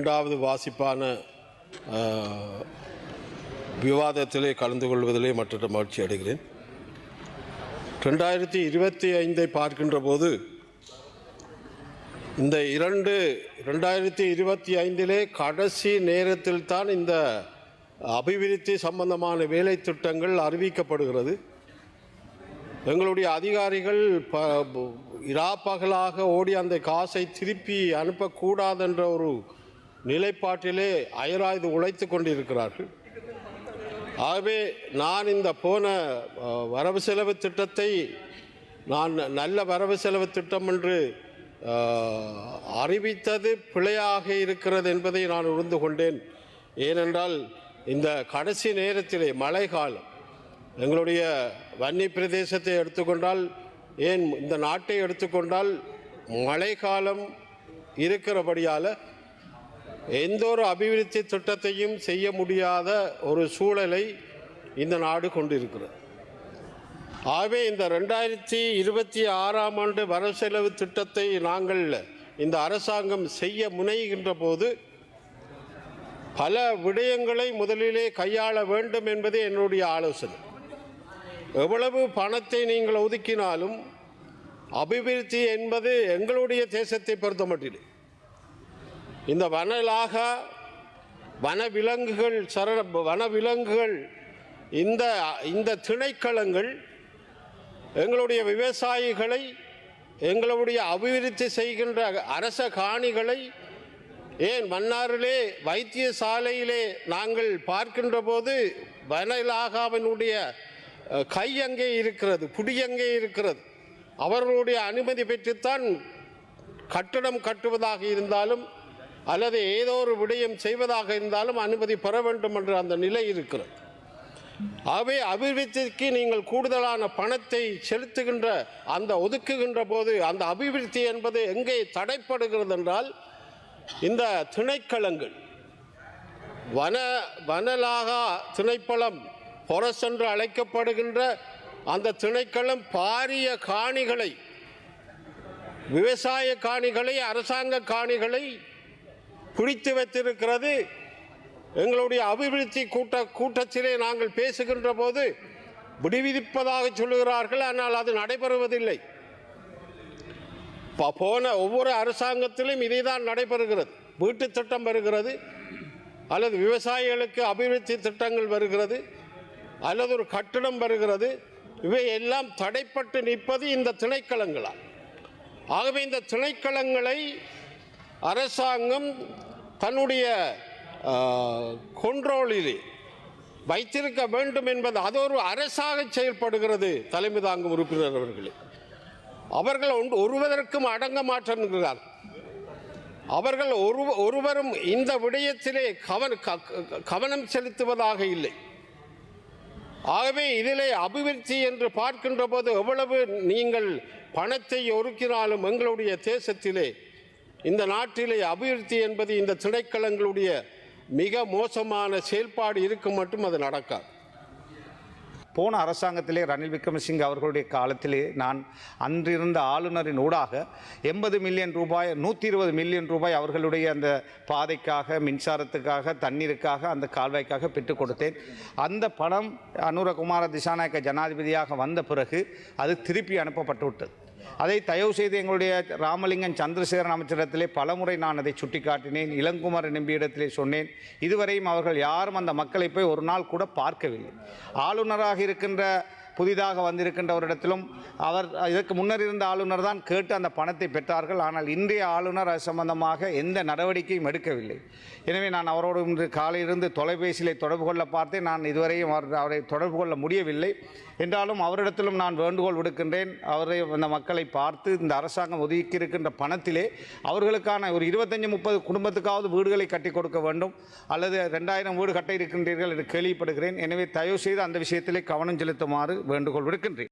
இரண்டாவது வாசிப்பான விவாதத்திலே கலந்து கொள்வதிலே மற்ற மகிழ்ச்சி அடைகிறேன். ரெண்டாயிரத்தி இருபத்தி ஐந்தை பார்க்கின்ற போது இந்த இரண்டு ரெண்டாயிரத்தி இருபத்தி ஐந்திலே கடைசி நேரத்தில் தான் இந்த அபிவிருத்தி சம்பந்தமான வேலை திட்டங்கள் அறிவிக்கப்படுகிறது. எங்களுடைய அதிகாரிகள் ப இராப்பகலாக ஓடி அந்த காசை திருப்பி அனுப்பக்கூடாதென்ற ஒரு நிலைப்பாட்டிலே அயராய்து உழைத்து கொண்டிருக்கிறார்கள். ஆகவே நான் இந்த போன வரவு செலவு திட்டத்தை நான் நல்ல வரவு செலவு திட்டம் என்று அறிவித்தது பிழையாக இருக்கிறது என்பதை நான் உணர்ந்து கொண்டேன். ஏனென்றால் இந்த கடைசி நேரத்திலே மழை காலம் எங்களுடைய வன்னி பிரதேசத்தை எடுத்துக்கொண்டால் ஏன் இந்த நாட்டை எடுத்துக்கொண்டால் மழை காலம் இருக்கிறபடியால் எந்த ஒரு அபிவிருத்தி திட்டத்தையும் செய்ய முடியாத ஒரு சூழலை இந்த நாடு கொண்டிருக்கிறது. ஆகவே இந்த ரெண்டாயிரத்தி இருபத்தி ஆறாம் ஆண்டு வரவு செலவு திட்டத்தை நாங்கள் இந்த அரசாங்கம் செய்ய முனைகின்ற போது பல விடயங்களை முதலிலே கையாள வேண்டும் என்பதே என்னுடைய ஆலோசனை. எவ்வளவு பணத்தை நீங்கள் ஒதுக்கினாலும் அபிவிருத்தி என்பது எங்களுடைய தேசத்தை பொறுத்த மட்டும் இந்த வனலாக வனவிலங்குகள் சரண வனவிலங்குகள் இந்த இந்த திணைக்களங்கள் எங்களுடைய விவசாயிகளை எங்களுடைய அபிவிருத்தி செய்கின்ற அரச காணிகளை ஏன் மன்னாரிலே வைத்தியசாலையிலே நாங்கள் பார்க்கின்ற போது வனலாகாவினுடைய கை அங்கே இருக்கிறது புடி அங்கே இருக்கிறது. அவர்களுடைய அனுமதி பெற்றுத்தான் கட்டடம் கட்டுவதாக இருந்தாலும் அல்லது ஏதோ ஒரு விடயம் செய்வதாக இருந்தாலும் அனுமதி பெற வேண்டும் என்ற அந்த நிலை இருக்கிறது. ஆகவே அபிவிருத்திக்கு நீங்கள் கூடுதலான பணத்தை செலுத்துகின்ற அந்த ஒதுக்குகின்ற போது அந்த அபிவிருத்தி என்பது எங்கே தடைப்படுகிறது என்றால் இந்த திணைக்களங்கள். வன வனலாகா திணைப்பழம் பொரஸ் என்று அழைக்கப்படுகின்ற அந்த திணைக்களம் பாரிய காணிகளை விவசாய காணிகளை அரசாங்க காணிகளை பிடித்து வைத்திருக்கிறது. எங்களுடைய அபிவிருத்தி கூட்ட கூட்டத்திலே நாங்கள் பேசுகின்ற போது விடுவிப்பதாக சொல்லுகிறார்கள். ஆனால் அது நடைபெறுவதில்லை. ப- போன ஒவ்வொரு அரசாங்கத்திலும் இதை தான் நடைபெறுகிறது. வீட்டு திட்டம் வருகிறது. அல்லது விவசாயிகளுக்கு அபிவிருத்தி திட்டங்கள் வருகிறது. அல்லது ஒரு கட்டிடம் வருகிறது. இவை எல்லாம் தடைப்பட்டு நிற்பது இந்த திணைக்களங்களால். ஆகவே இந்த திணைக்களங்களை அரசாங்கம் தன்னுடைய கொண்ட்ரோலிலே வைத்திருக்க வேண்டும் என்பது அது ஒரு அரசாக செயல்படுகிறது தலைமை தாங்கும் உறுப்பினர் அவர்களே. அவர்கள் ஒன்று ஒருவதற்கும் அடங்க மாற்றார் அவர்கள் ஒரு ஒருவரும் இந்த விடயத்திலே கவன க- கவனம் செலுத்துவதாக இல்லை. ஆகவே இதிலே அபிவிருத்தி என்று பார்க்கின்ற போது எவ்வளவு நீங்கள் பணத்தை ஒருக்கினாலும் எங்களுடைய தேசத்திலே இந்த நாட்டிலே அபிவிருத்தி என்பது இந்த திணைக்களங்களுடைய மிக மோசமான செயல்பாடு இருக்கும் மட்டும் அது நடக்காது. போன அரசாங்கத்திலே ரணில் விக்ரமசிங்க அவர்களுடைய காலத்திலே நான் அன்றிருந்த ஆளுநரின் ஊடாக எண்பது மில்லியன் ரூபாய் நூற்றி இருபது மில்லியன் ரூபாய் அவர்களுடைய அந்த பாதைக்காக மின்சாரத்துக்காக தண்ணீருக்காக அந்த கால்வாய்க்காக பெற்றுக் கொடுத்தேன். அந்த பணம் அனுரகுமார திசாநாயக்க ஜனாதிபதியாக வந்த பிறகு அது திருப்பி அனுப்பப்பட்டு விட்டது அதை தயவு செய்து எங்களுடைய ராமலிங்கன் சந்திரசேகரன் அமைச்சரிடத்திலே பலமுறை நான் அதை சுட்டிக்காட்டினேன். இளங்குமரன் நம்பியிடத்திலே சொன்னேன். இதுவரையும் அவர்கள் யாரும் அந்த மக்களை போய் ஒரு நாள் கூட பார்க்கவில்லை. ஆளுநராக இருக்கின்ற புதிதாக வந்திருக்கின்றவரிடத்திலும் அவர் இதற்கு முன்னர் இருந்த ஆளுநர் தான் கேட்டு அந்த பணத்தை பெற்றார்கள். ஆனால் இன்றைய ஆளுநர் அது சம்பந்தமாக எந்த நடவடிக்கையும் எடுக்கவில்லை. எனவே நான் அவரோடு இன்று காலையிலிருந்து தொலைபேசியிலே தொடர்பு கொள்ள பார்த்தேன். நான் இதுவரையும் அவர் அவரை தொடர்பு கொள்ள முடியவில்லை. என்றாலும் அவரிடத்திலும் நான் வேண்டுகோள் விடுக்கின்றேன். அவரை அந்த மக்களை பார்த்து இந்த அரசாங்கம் ஒதுக்கி இருக்கின்ற பணத்திலே அவர்களுக்கான ஒரு இருபத்தஞ்சி முப்பது குடும்பத்துக்காவது வீடுகளை கட்டி கொடுக்க வேண்டும். அல்லது ரெண்டாயிரம் வீடு கட்ட இருக்கின்றீர்கள் என்று கேள்விப்படுகிறேன். எனவே தயவு செய்து அந்த விஷயத்திலே கவனம் செலுத்துமாறு வேண்டுகோள் விடுக்கின்றேன்.